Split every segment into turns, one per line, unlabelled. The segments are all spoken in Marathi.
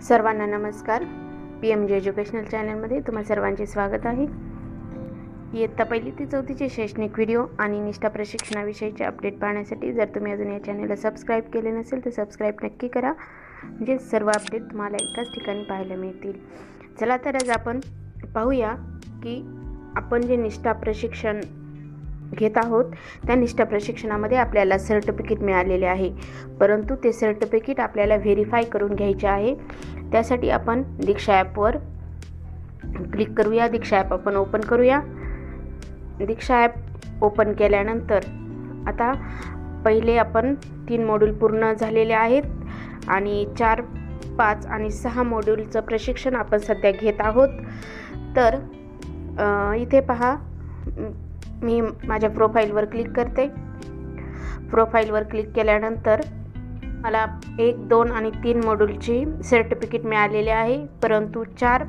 सर्वांना नमस्कार. पी एम जे एज्युकेशनल चॅनलमध्ये तुम्हा सर्वांचे स्वागत आहे. इयत्ता पहिली ते चौथीचे शैक्षणिक व्हिडिओ आणि निष्ठा प्रशिक्षणाविषयीचे अपडेट पाहण्यासाठी जर तुम्ही अजून या चॅनलला सबस्क्राईब केले नसेल तर सबस्क्राईब नक्की करा. म्हणजे सर्व अपडेट तुम्हाला एकाच ठिकाणी पाहायला मिळतील. चला तर आज आपण पाहूया की आपण जे निष्ठा प्रशिक्षण घेत आहोत. त्या निष्ठा प्रशिक्षणामध्ये आपल्याला सर्टिफिकेट मिळालेले आहे. परंतु ते सर्टिफिकेट आपल्याला व्हेरीफाय करून घ्यायचे आहे. त्यासाठी आपण दीक्षा ॲपवर क्लिक करूया. दीक्षा ॲप आपण ओपन करूया. दीक्षा ॲप ओपन केल्यानंतर आता पहिले आपण तीन मॉड्यूल पूर्ण झालेले आहेत आणि चार पाच आणि सहा मॉड्यूलचं प्रशिक्षण आपण सध्या घेत आहोत. तर इथे पहा. मी माझ्या प्रोफाईलवर क्लिक करते. प्रोफाईलवर क्लिक केल्यानंतर मला एक दोन आणि तीन मॉड्यूलची सर्टिफिकेट मिळालेले आहे. परंतु चार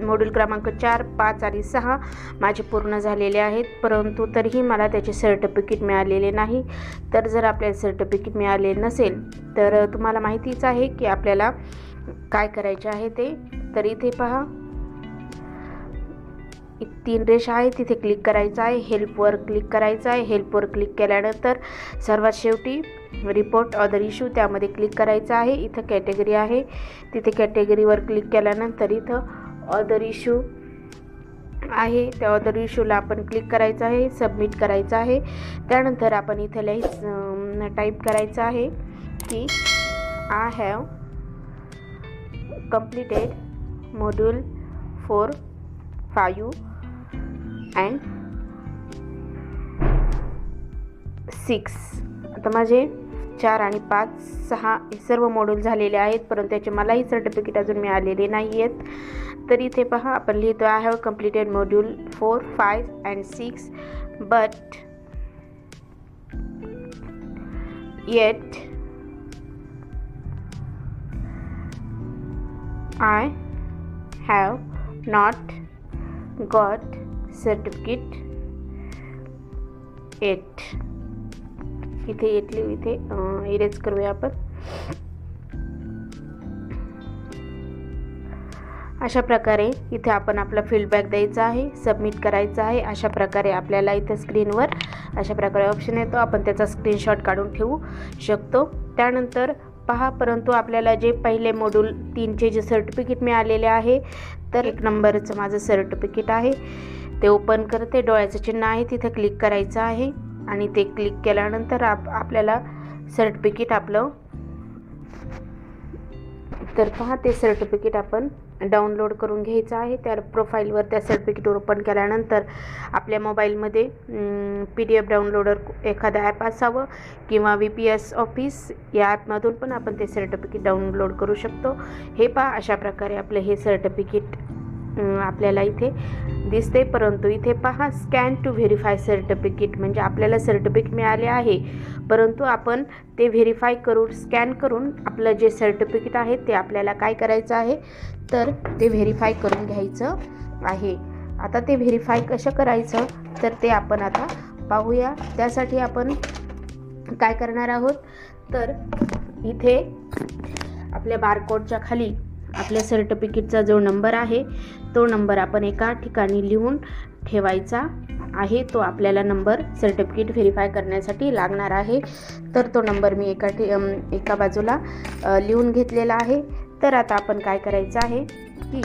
मॉड्यूल क्रमांक चार पाच आणि सहा माझे पूर्ण झालेले आहेत. परंतु तरीही मला त्याचे सर्टिफिकेट मिळालेले नाही. तर जर आपल्याला सर्टिफिकेट मिळाले नसेल तर तुम्हाला माहितीच आहे की आपल्याला काय करायचे आहे ते. तर इथे पहा. एक तीन रेषा आहे. तिथे क्लिक करायचं आहे. हेल्पवर क्लिक करायचं आहे. हेल्पवर क्लिक केल्यानंतर सर्वात शेवटी रिपोर्ट अदर इश्यू त्यामध्ये क्लिक करायचं आहे. इथं कॅटेगरी आहे. तिथे कॅटेगरीवर क्लिक केल्यानंतर इथं अदर इश्यू आहे. त्या अदर इश्यूला आपण क्लिक करायचं आहे. सबमिट करायचं आहे. त्यानंतर आपण इथं लिहायचं टाईप करायचं आहे की I have completed module 4 5 and six आता माझे चार आणि पाच सहा हे सर्व मॉड्यूल झालेले आहेत. परंतु त्याचे मलाही सर्टिफिकेट अजून मिळालेले नाही आहेत तर इथे पहा आपण लिहितो I have completed module four five and six but yet I have not got certificate eight इथे येत इथे इरेज करूया आपण. अशा प्रकारे इथे आपण आपला फीडबॅक द्यायचा आहे सबमिट करायचा आहे. अशा प्रकारे आपल्याला इथे स्क्रीनवर अशा प्रकारे ऑप्शन येतो. आपण त्याचा स्क्रीनशॉट काढून ठेवू शकतो. त्यानंतर पहा परंतु आपल्याला जे पहिले मॉड्यूल तीनचे जे सर्टिफिकेट मिळालेले आहे तर एक नंबरचं माझं सर्टिफिकेट आहे. ते ओपन करते डोळ्याचं चिन्ह आहे तिथं क्लिक करायचं आहे. आणि ते क्लिक केल्यानंतर आप आपल्याला सर्टिफिकेट आपलं तर पहा ते सर्टिफिकेट आपण डाउनलोड करून घ्यायचं आहे. त्या प्रोफाईलवर त्या सर्टिफिकेटवर ओपन केल्यानंतर आपल्या मोबाईलमध्ये पी डी एफ डाउनलोडर एखादं ॲप असावं किंवा व्ही पी एस ऑफिस या ॲपमधून पण आपण ते सर्टिफिकेट डाउनलोड करू शकतो. हे पहा अशा प्रकारे आपलं हे सर्टिफिकेट आपल्याला इथे दिसते परंतु इथे पहा स्कॅन टू व्हेरीफाय सर्टिफिकेट म्हणजे आपल्याला सर्टिफिकेट मिळाले आहे. परंतु आपण ते व्हेरीफाय करून स्कॅन करून आपलं जे सर्टिफिकेट आहे ते आपल्याला काय करायचं आहे? तर ते व्हेरीफाय करून घ्यायचं आहे. आता ते व्हेरीफाय कसं करायचं? तर ते आपण आता पाहूया. त्यासाठी आपण काय करणार आहोत? तर इथे आपल्या बारकोडच्या खाली आपल्या सर्टिफिकेटचा जो नंबर आहे तो नंबर आपण एका ठिकाणी लिहून ठेवायचा आहे. तो आपल्याला नंबर सर्टिफिकेट व्हेरीफाय करण्यासाठी लागणार आहे. तर तो नंबर मी एका ठि एका बाजूला लिहून घेतलेला आहे. तर आता आपण काय करायचं आहे की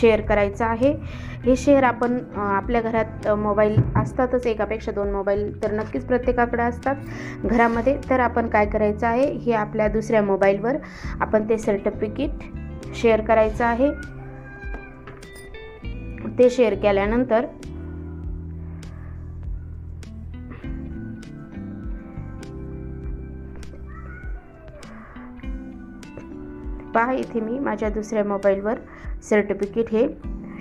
शेअर करायचं आहे. हे शेअर आपण आपल्या घरात मोबाईल असतातच. एकापेक्षा दोन मोबाईल तर नक्कीच प्रत्येकाकडे असतात. घरामध्ये तर आपण काय करायचं आहे? हे आपल्या दुसऱ्या मोबाईलवर आपण ते सर्टिफिकेट शेअर करायचं आहे. ते शेअर केल्यानंतर पहा इथे मी माझ्या दुसऱ्या मोबाईलवर सर्टिफिकेट हे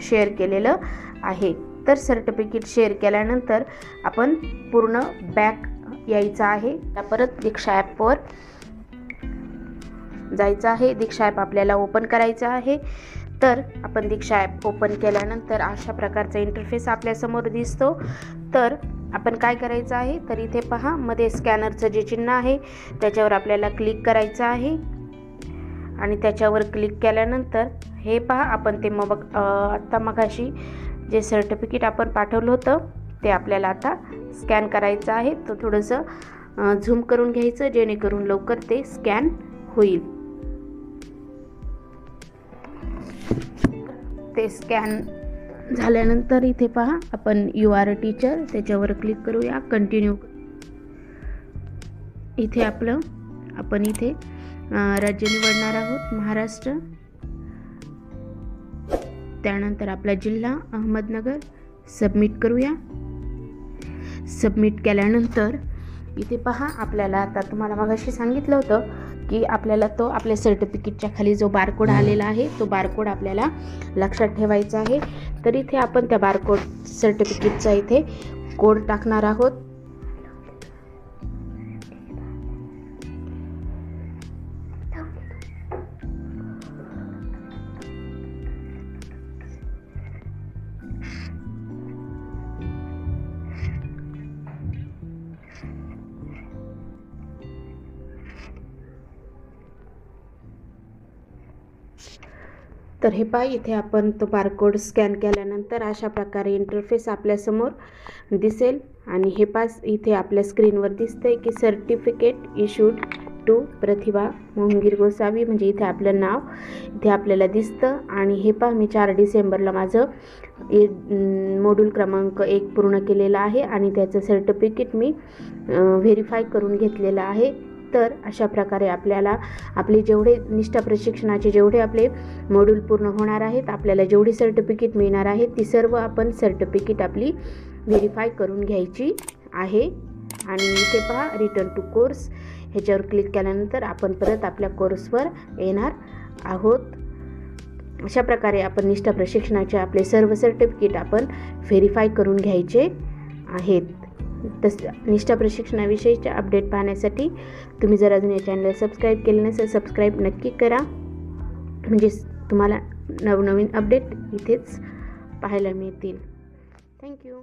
शेअर केलेलं आहे. तर सर्टिफिकेट शेअर केल्यानंतर आपण पूर्ण बॅक यायचं आहे. त्या परत दीक्षा ॲपवर जायचं आहे. दीक्षा ॲप आपल्याला ओपन करायचं आहे. तर आपण दीक्षा ॲप ओपन केल्यानंतर अशा प्रकारचा इंटरफेस आपल्यासमोर दिसतो. तर आपण काय करायचं आहे? तर इथे पहा मध्ये स्कॅनरचं जे चिन्ह आहे त्याच्यावर आपल्याला क्लिक करायचं आहे. आणि त्याच्यावर क्लिक केल्यानंतर हे पहा आपण ते मग आत्ता मगाशी जे सर्टिफिकेट आपण पाठवलं होतं ते आपल्याला आता स्कॅन करायचं आहे. तर थोडंसं झूम करून घ्यायचं जेणेकरून लवकर ते स्कॅन होईल. ते स्कॅन झाल्यानंतर इथे पहा आपण यू आर टीचर त्याच्यावर क्लिक करूया कंटिन्यू इथे आपलं आपण इथे राज्य निवडणार आहोत महाराष्ट्र. त्यानंतर आपला जिल्हा अहमदनगर. सबमिट करूया. सबमिट केल्यानंतर इथे पहा आपल्याला आता तुम्हाला मगाशी सांगितलं होतं की आपल्याला तो आपल्या सर्टिफिकेटच्या खाली जो बारकोड आलेला आहे तो बारकोड आपल्याला लक्षात ठेवायचा आहे. तर इथे आपण त्या बारकोड सर्टिफिकेटचा इथे कोड टाकणार आहोत. तर हे पाय इथे आपण तो बारकोड स्कॅन केल्यानंतर अशा प्रकारे इंटरफेस आपल्यासमोर दिसेल. आणि हे पास इथे आपल्या स्क्रीनवर दिसतंय की certificate issued to Pratibha Mohangir Gosavi. म्हणजे इथे आपलं नाव इथे आपल्याला दिसतं. आणि हे पहा मी चार डिसेंबरला माझं मॉड्यूल क्रमांक एक पूर्ण केलेला आहे. आणि त्याचं सर्टिफिकेट मी व्हेरीफाय करून घेतलेलं आहे. तर अशा प्रकारे आपल्याला आपले जेवढे निष्ठा प्रशिक्षणाचे जेवढे आपले मॉड्यूल पूर्ण होणार आहेत आपल्याला जेवढी सर्टिफिकेट मिळणार आहे ती सर्व आपण सर्टिफिकेट आपली व्हेरीफाय करून घ्यायची आहे. आणि इथे पहा रिटर्न टू कोर्स ह्याच्यावर क्लिक केल्यानंतर आपण परत आपल्या कोर्सवर येणार आहोत. अशा प्रकारे आपण निष्ठा प्रशिक्षणाचे आपले सर्व सर्टिफिकेट आपण व्हेरीफाय करून घ्यायचे आहेत. तस निष्ठा प्रशिक्षणाविषयीचे अपडेट पाहण्यासाठी तुम्ही जर अजून या चॅनलला सबस्क्राईब केले नसेल सबस्क्राईब नक्की करा. म्हणजे तुम्हाला नवनवीन अपडेट इथेच पाहायला मिळतील. थँक्यू